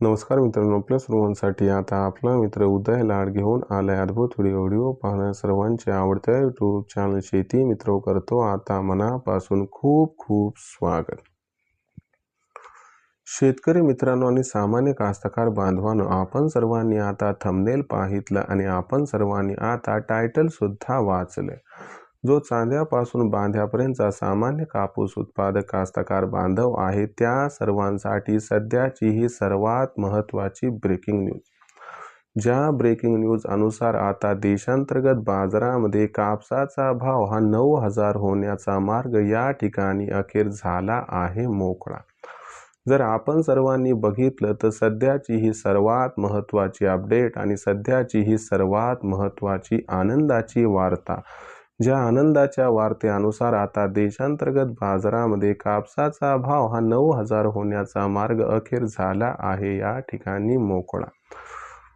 नमस्कार मित्रांनो प्लस सर्वांसाठी आता आपला मित्र उदय लाड घेऊन आलाय अद्भुत व्हिडिओ व्हिडिओ पाहण्या सर्वांचे आवडत्या यूट्यूब चॅनल शेती मित्र करतो. आता मनापासून खूप खूप स्वागत. शेतकरी मित्रांनो आणि सामान्य कास्तकार बांधवांनो आपण सर्वांनी आता थंबनेल पाहितलं आणि आपण सर्वांनी आता टायटल सुद्धा वाचले जो चांद्यापासून बांध्यापर्यंतचा सामान्य कापूस उत्पादक कास्तकार बांधव आहे त्या सर्वांसाठी सध्याची ही सर्वात महत्त्वाची ब्रेकिंग न्यूज ज्या ब्रेकिंग न्यूज अनुसार आता देशांतर्गत बाजारामध्ये कापसाचा भाव हा नऊ हजार होण्याचा मार्ग या ठिकाणी अखेर झाला आहे मोकळा. जर आपण सर्वांनी बघितलं तर सध्याची ही सर्वात महत्त्वाची अपडेट आणि सध्याची ही सर्वात महत्त्वाची आनंदाची वार्ता ज्या आनंदाच्या वार्तेनुसार आता देशांतर्गत बाजारामध्ये कापसाचा भाव हा नऊ हजार होण्याचा मार्ग अखेर झाला आहे. या ठिकाणी मोकळा.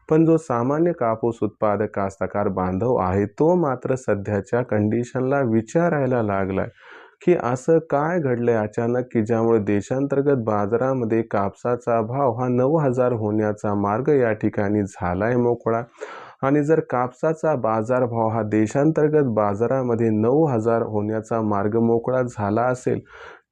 पण जो सामान्य कापूस उत्पादक कास्तकार बांधव आहे तो मात्र सध्याच्या कंडिशनला विचारायला लागलाय की असं काय घडलंय अचानक की ज्यामुळे देशांतर्गत बाजारामध्ये कापसाचा भाव हा नऊ हजार होण्याचा मार्ग या ठिकाणी झालाय मोकळा? आणि जर कापसाचा बाजारभाव हा देशांतर्गत बाजारामध्ये नऊ हजार होण्याचा मार्ग मोकळा झाला असेल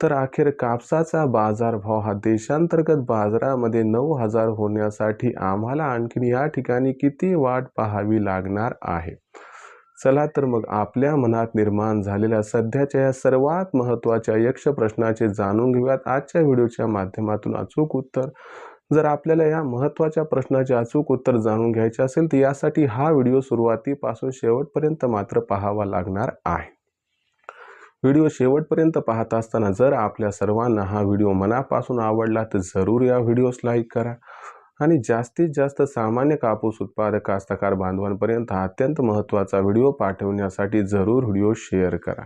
तर अखेर कापसाचा बाजारभाव हा देशांतर्गत बाजारामध्ये नऊ हजार होण्यासाठी आम्हाला आणखीन या ठिकाणी किती वाट पाहावी लागणार आहे? चला तर मग आपल्या मनात निर्माण झालेल्या सध्याच्या या सर्वात महत्त्वाच्या यक्ष प्रश्नाचे जाणून घेऊयात. आजच्या व्हिडिओच्या माध्यमातून अचूक उत्तर जर आपल्याला या महत्त्वाच्या प्रश्नाचे अचूक उत्तर जाणून घ्यायचे असेल तर यासाठी हा व्हिडिओ सुरुवातीपासून शेवटपर्यंत मात्र पाहावा लागणार आहे. व्हिडिओ शेवटपर्यंत पाहत असताना जर आपल्या सर्वांना हा व्हिडिओ मनापासून आवडला तर जरूर या व्हिडिओस लाईक करा. आणि जास्तीत जास्त सामान्य कापूस उत्पादक कास्तकार बांधवांपर्यंत अत्यंत महत्त्वाचा व्हिडिओ पाठवण्यासाठी जरूर व्हिडिओ शेअर करा.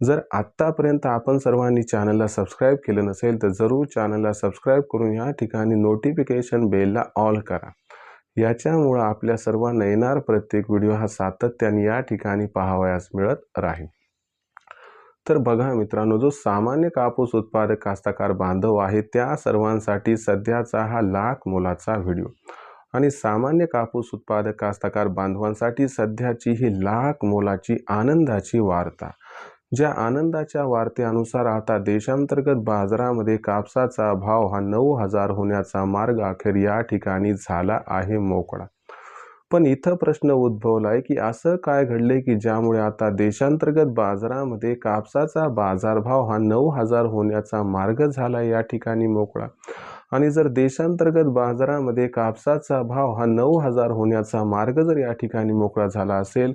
जर आत्तापर्यंत आपण सर्वांनी चॅनलला सबस्क्राईब केलं नसेल तर जरूर चॅनलला सबस्क्राईब करून या ठिकाणी नोटिफिकेशन बेलला ऑल करा. याच्यामुळं आपल्या सर्वांना येणार प्रत्येक व्हिडिओ हा सातत्याने या ठिकाणी पाहावयास मिळत राहील. तर बघा मित्रांनो जो सामान्य कापूस उत्पादक कास्तकार बांधव आहे त्या सर्वांसाठी सध्याचा हा लाख मोलाचा व्हिडिओ. आणि सामान्य कापूस उत्पादक कास्तकार बांधवांसाठी सध्याची ही लाख मोलाची आनंदाची वार्ता. ज्या आनंदाच्या वार्तेनुसार आता देशांतर्गत बाजारामध्ये कापसाचा भाव हा नऊ हजार होण्याचा मार्ग अखेर या ठिकाणी झाला आहे मोकळा. पण इथं प्रश्न उद्भवला आहे की असं काय घडले की ज्यामुळे आता देशांतर्गत बाजारामध्ये कापसाचा बाजारभाव हा नऊ हजार होण्याचा मार्ग झाला या ठिकाणी मोकळा? आणि जर देशांतर्गत बाजारामध्ये कापसाचा भाव हा नऊ हजार होण्याचा मार्ग जर या ठिकाणी मोकळा झाला असेल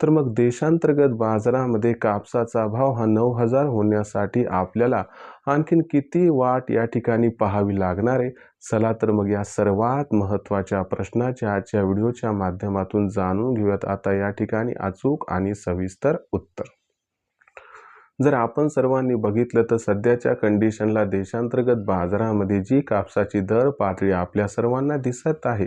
तर मग देशांतर्गत बाजारामध्ये कापसाचा भाव हा नऊ हजार होण्यासाठी आपल्याला आणखीन किती वाट या ठिकाणी पाहावी लागणार आहे? चला तर मग या सर्वात महत्त्वाच्या प्रश्नाच्या आजच्या व्हिडिओच्या माध्यमातून जाणून घेऊयात. आता या ठिकाणी अचूक आणि सविस्तर उत्तर. जर आपण सर्वांनी बघितलं तर सध्याच्या कंडिशनला देशांतर्गत बाजारामध्ये जी कापसाची दर पातळी आपल्या सर्वांना दिसत आहे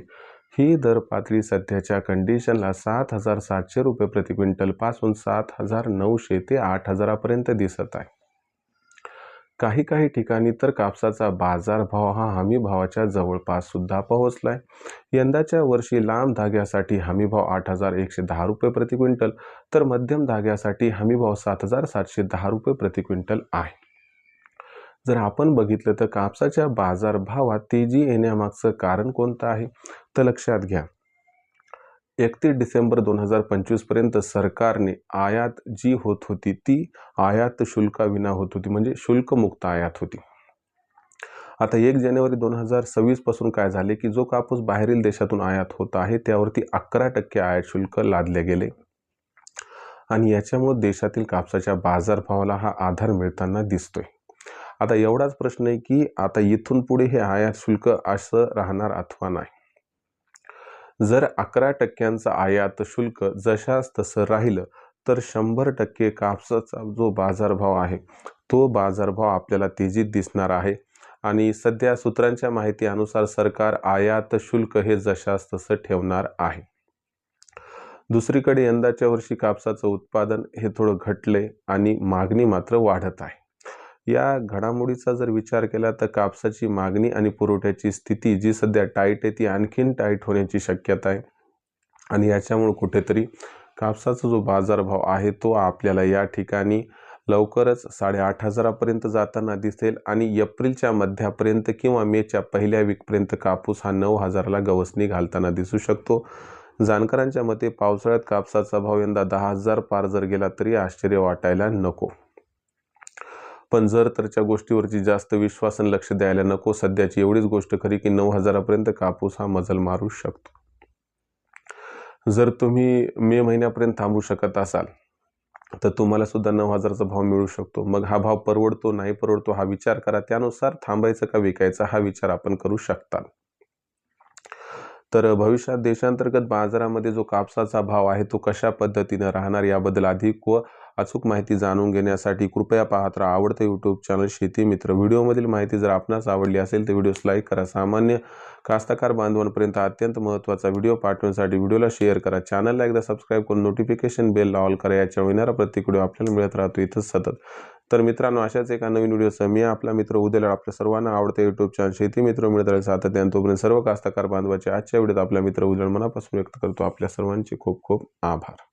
ही दर पातळी सध्याच्या कंडिशनला सात हजार सातशे रुपये प्रति क्विंटलपासून सात हजार नऊशे ते आठ हजारापर्यंत दिसत आहे. काही काही ठिकाणी तर कापसाचा बाजारभाव हा हमी भावाच्या जवळपास सुद्धा पोहोचला आहे यंदाच्या वर्षी लांब धाग्यासाठी हमीभाव आठ हजार एकशे दहा रुपये प्रति क्विंटल तर मध्यम धाग्यासाठी हमीभाव सात हजार सातशे दहा रुपये प्रति क्विंटल आहे. जर आपण बघितलं तर कापसाच्या बाजारभावात तेजी येण्यामागचं कारण कोणतं आहे? तर लक्षात घ्या. एकतीस डिसेंबर दोन हजार पंचवीसपर्यंत सरकारने आयात जी होत होती ती आयात शुल्काविना होत होती म्हणजे शुल्कमुक्त आयात होती. आता एक जानेवारी दोन हजार सव्वीसपासून काय झाले की जो कापूस बाहेरील देशातून आयात होत आहे त्यावरती अकरा टक्के आयात शुल्क लादले गेले. आणि याच्यामुळे देशातील कापसाच्या बाजारभावाला हा आधार मिळताना दिसतोय. आता एवढाच प्रश्न आहे की आता इथून पुढे हे आयात शुल्क असं राहणार अथवा नाही? जर अकरा टक्क्यांचं आयात शुल्क जशाच तसं राहिलं तर शंभर टक्के कापसाचा जो बाजारभाव आहे तो बाजारभाव आपल्याला तेजीत दिसणार आहे. आणि सध्या सूत्रांच्या माहितीनुसार सरकार आयात शुल्क हे जशास तसं ठेवणार आहे. दुसरीकडे यंदाच्या वर्षी कापसाचं उत्पादन हे थोडं घटले आणि मागणी मात्र वाढत आहे. या घडामोडीचा जर विचार केला तर कापसाची मागणी आणि पुरवठ्याची स्थिती जी सध्या टाईट आहे ती आणखीन टाईट होण्याची शक्यता आहे. आणि याच्यामुळे कुठेतरी कापसाचा जो बाजारभाव आहे तो आपल्याला या ठिकाणी लवकरच साडेआठ हजारापर्यंत जाताना दिसेल आणि एप्रिलच्या मध्यापर्यंत किंवा मेच्या पहिल्या वीकपर्यंत कापूस हा नऊ हजाराला गवसणी घालताना दिसू शकतो. जाणकारांच्या मते पावसाळ्यात कापसाचा भाव यंदा दहा हजार पार जर गेला तरी आश्चर्य वाटायला नको. पण जर तरच्या गोष्टीवरची जास्त विश्वासन लक्ष द्यायला नको सध्याची एवढीच गोष्ट खरी की नऊ हजारापर्यंत कापूस हा मजल मारू शकतो. जर तुम्ही मे महिन्यापर्यंत थांबू शकत असाल तर तुम्हाला सुद्धा नऊ हजाराचा भाव मिळू शकतो. मग हा भाव परवडतो नाही परवडतो हा विचार करा. त्यानुसार थांबायचं का विकायचा हा विचार आपण करू शकता. तर भविष्यात देशांतर्गत बाजारामध्ये जो कापसाचा भाव आहे तो कशा पद्धतीनं राहणार याबद्दल अधिक व अचूक माहिती जाणून घेण्यासाठी कृपया पाहत राहा आवडतं यूट्यूब चॅनल शेती मित्र. व्हिडिओमधील माहिती जर आपणास आवडली असेल तर व्हिडिओस लाईक करा. सामान्य कास्तकार बांधवांपर्यंत अत्यंत महत्त्वाचा व्हिडिओ पाठवण्यासाठी व्हिडिओला शेअर करा. चॅनलला एकदा सबस्क्राईब करून नोटिफिकेशन बेल ऑल करा. याच्या येणारा प्रत्येक व्हिडिओ आपल्याला मिळत राहतो. इथंच सतत तर मित्रांनो अशाच एका नवीन व्हिडिओसह मी आपला मित्र उद्याला आपल्या सर्वांना आवडते युट्यूब चॅनल शेती मित्र मिळत राहील तोपर्यंत सर्व कास्तकार बांधवाचे आजच्या व्हिडिओत आपल्या मित्र उद्याला मनापासून व्यक्त करतो. आपल्या सर्वांचे खूप खूप आभार.